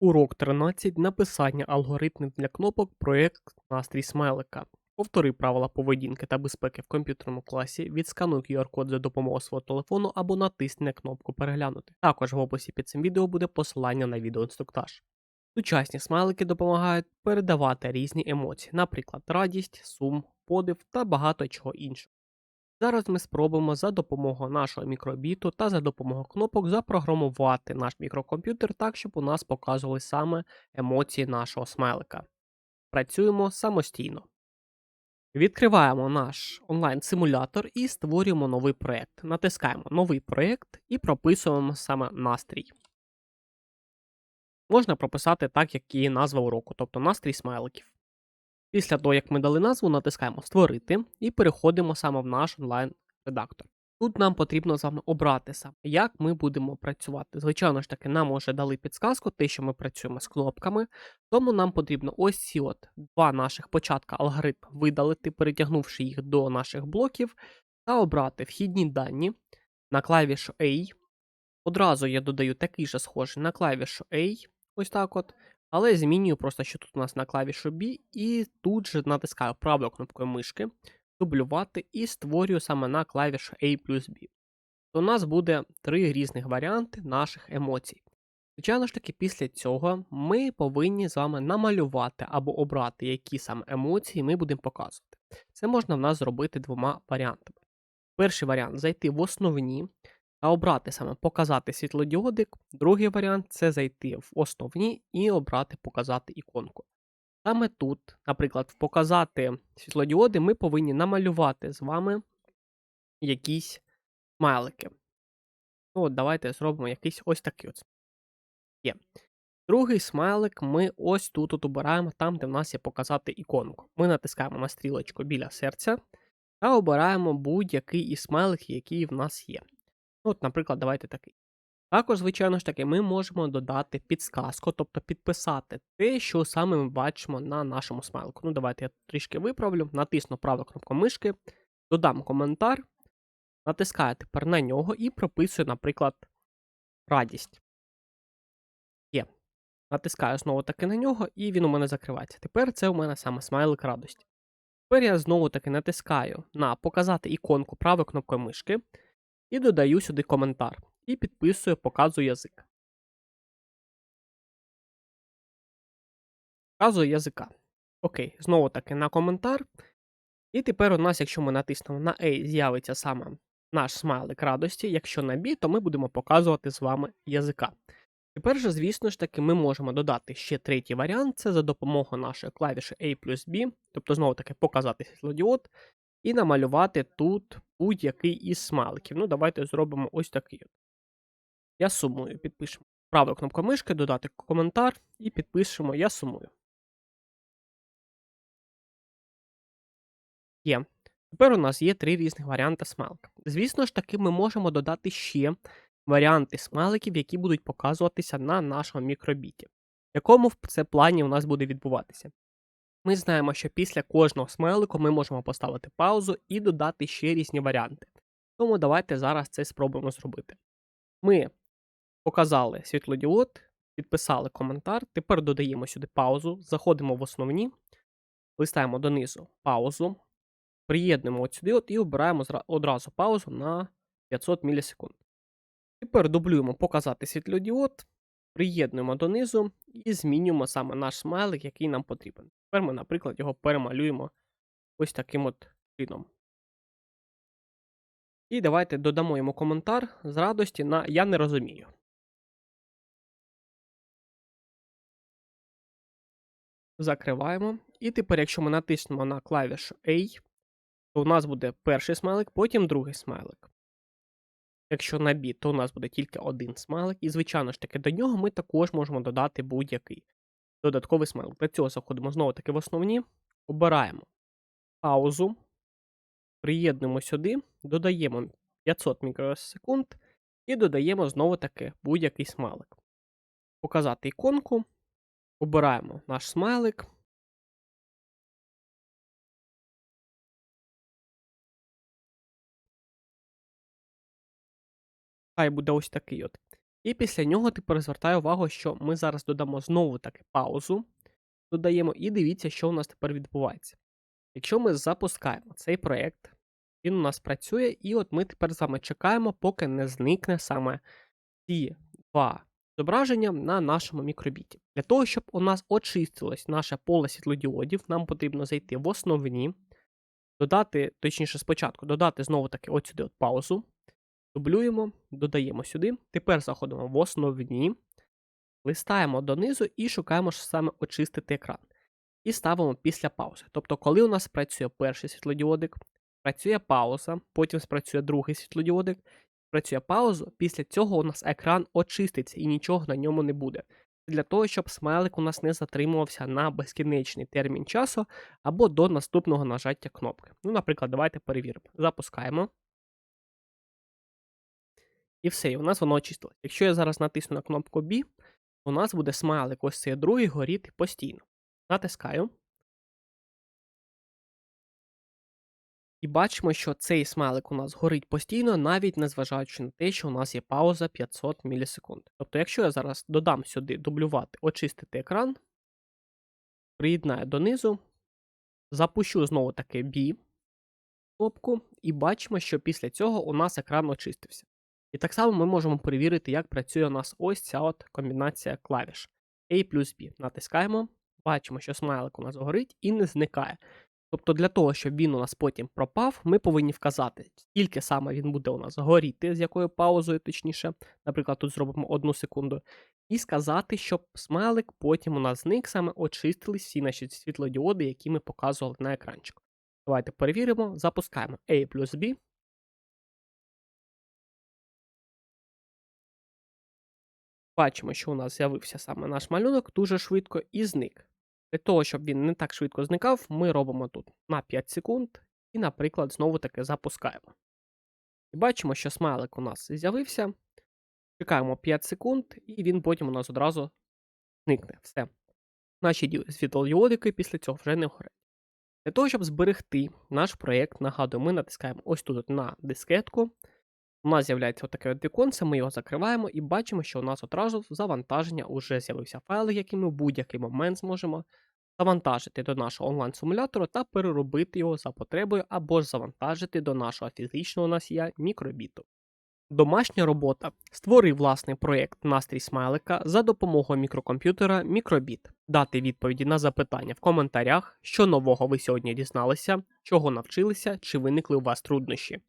Урок 13. Написання алгоритмів для кнопок проєкт Настрій смайлика. Повтори правила поведінки та безпеки в комп'ютерному класі, відскануй QR-код за допомогою свого телефону або натисни на кнопку Переглянути. Також в описі під цим відео буде посилання на відеоінструктаж. Сучасні смайлики допомагають передавати різні емоції, наприклад, радість, сум, подив та багато чого іншого. Зараз ми спробуємо за допомогою нашого мікробіту та за допомогою кнопок запрограмувати наш мікрокомп'ютер так, щоб у нас показували саме емоції нашого смайлика. Працюємо самостійно. Відкриваємо наш онлайн-симулятор і створюємо новий проєкт. Натискаємо новий проєкт і прописуємо саме настрій. Можна прописати так, як і назва уроку, тобто настрій смайликів. Після того, як ми дали назву, натискаємо Створити і переходимо саме в наш онлайн-редактор. Тут нам потрібно з вами обрати саме, як ми будемо працювати. Звичайно ж таки, нам вже дали підсказку, те, що ми працюємо з кнопками, тому нам потрібно ось ці от два наших початка алгоритм видалити, перетягнувши їх до наших блоків, та обрати вхідні дані на клавішу A. Одразу я додаю такий же схожий на клавішу A, ось так от. Але змінюю просто, що тут у нас на клавішу B, і тут же натискаю правою кнопкою мишки, дублювати і створюю саме на клавішу A плюс B. То у нас буде три різних варіанти наших емоцій. Звичайно ж таки, після цього ми повинні з вами намалювати або обрати, які саме емоції ми будемо показувати. Це можна в нас зробити двома варіантами. Перший варіант зайти в основні та обрати саме показати світлодіодик. Другий варіант це зайти в основні і обрати показати іконку. Саме тут, наприклад, в показати світлодіоди, ми повинні намалювати з вами якісь смайлики. Ну, от Давайте зробимо якийсь ось такий от. Є. Другий смайлик ми ось тут от обираємо, там, де в нас є показати іконку. Ми натискаємо на стрілочку біля серця та обираємо будь-який із смайликів, який в нас є. Ну, от, наприклад, давайте такий. Також, звичайно ж таки, ми можемо додати підсказку, тобто підписати те, що саме ми бачимо на нашому смайлику. Ну, давайте я трішки виправлю, натисну праву кнопку мишки, додам коментар, натискаю тепер на нього і прописую, наприклад, радість. Є. Натискаю знову таки на нього, і він у мене закривається. Тепер це у мене саме смайлик радості. Тепер я знову таки натискаю на показати іконку правою кнопкою мишки. І додаю сюди коментар. І підписую, показую язик. Показую язика. Окей, знову таки на коментар. І тепер у нас, якщо ми натиснемо на A, з'явиться саме наш смайлик радості. Якщо на B, то ми будемо показувати з вами язика. Тепер же, звісно ж таки, ми можемо додати ще третій варіант це за допомогою нашої клавіші A плюс B, тобто, знову таки, показати світлодіод, і намалювати тут будь-який із смайликів. Ну, давайте зробимо ось такий. Я сумую. Підпишемо правою кнопкою мишки, додати коментар і підпишемо Я сумую. Є. Тепер у нас є три різних варіанти смайлика. Звісно ж таки, ми можемо додати ще варіанти смайликів, які будуть показуватися на нашому мікробіті. В якому це плані у нас буде відбуватися? Ми знаємо, що після кожного смайлику ми можемо поставити паузу і додати ще різні варіанти. Тому давайте зараз це спробуємо зробити. Ми показали світлодіод, підписали коментар, тепер додаємо сюди паузу, заходимо в основні, листаємо донизу паузу, приєднуємо от сюди от і обираємо одразу паузу на 500 мілісекунд. Тепер дублюємо показати світлодіод, приєднуємо донизу і змінюємо саме наш смайлик, який нам потрібен. Тепер ми, наприклад, його перемалюємо ось таким от чином. І давайте додамо йому коментар з радості на Я не розумію. Закриваємо. І тепер, якщо ми натиснемо на клавішу A, то у нас буде перший смайлик, потім другий смайлик. Якщо на то у нас буде тільки один смайлик. І, звичайно ж таки, до нього ми також можемо додати будь-який додатковий смайлик. Для цього заходимо знову таки в основні, обираємо паузу, приєднуємо сюди, додаємо 500 мікросекунд і додаємо знову таки будь-який смайлик. Показати іконку, обираємо наш смайлик. Хай буде ось такий от. І після нього тепер звертаю увагу, що ми зараз додамо знову таки паузу, додаємо і дивіться, що у нас тепер відбувається. Якщо ми запускаємо цей проєкт, він у нас працює, і от ми тепер з вами чекаємо, поки не зникне саме ці два зображення на нашому мікробіті. Для того, щоб у нас очистилось наше поле світлодіодів, нам потрібно зайти в основні, додати, точніше, спочатку додати знову таки от сюди от паузу, дублюємо, додаємо сюди. Тепер заходимо в основні, листаємо донизу і шукаємо що саме очистити екран. І ставимо після паузи. Тобто, коли у нас працює перший світлодіодик, працює пауза, потім спрацює другий світлодіодик, працює паузу, після цього у нас екран очиститься і нічого на ньому не буде. Для того, щоб смайлик у нас не затримувався на безкінечний термін часу або до наступного нажаття кнопки. Ну, наприклад, давайте перевіримо. Запускаємо. І все, і у нас воно очистилось. Якщо я зараз натисну на кнопку B, у нас буде смайлик ось цей другий горіти постійно. Натискаю. І бачимо, що цей смайлик у нас горить постійно, навіть незважаючи на те, що у нас є пауза 500 мілісекунд. Тобто, якщо я зараз додам сюди дублювати, очистити екран, приєднаю донизу, запущу знову таки B кнопку, і бачимо, що після цього у нас екран очистився. І так само ми можемо перевірити, як працює у нас ось ця от комбінація клавіш A плюс B. Натискаємо, бачимо, що смайлик у нас горить і не зникає. Тобто для того, щоб він у нас потім пропав, ми повинні вказати, скільки саме він буде у нас горіти, з якою паузою, точніше, наприклад, тут зробимо одну секунду, і сказати, щоб смайлик потім у нас зник, саме очистились всі наші світлодіоди, які ми показували на екранчику. Давайте перевіримо, запускаємо A плюс B. Бачимо, що у нас з'явився саме наш малюнок дуже швидко і зник. Для того, щоб він не так швидко зникав, ми робимо тут на 5 секунд і, наприклад, знову таки запускаємо. І бачимо, що смайлик у нас з'явився. Чекаємо 5 секунд, і він потім у нас одразу зникне. Все. Наші світлодіодики після цього вже не горять. Для того, щоб зберегти наш проєкт, нагадую, ми натискаємо ось тут на дискетку. У нас з'являється отаке от віконце, ми його закриваємо і бачимо, що у нас одразу завантаження вже з'явився файл, який ми в будь-який момент зможемо завантажити до нашого онлайн-симулятору та переробити його за потребою або ж завантажити до нашого фізичного носія мікробіту. Домашня робота. Створи власний проєкт настрій смайлика за допомогою мікрокомп'ютера Мікробіт. Дати відповіді на запитання в коментарях, що нового ви сьогодні дізналися, чого навчилися, чи виникли у вас труднощі.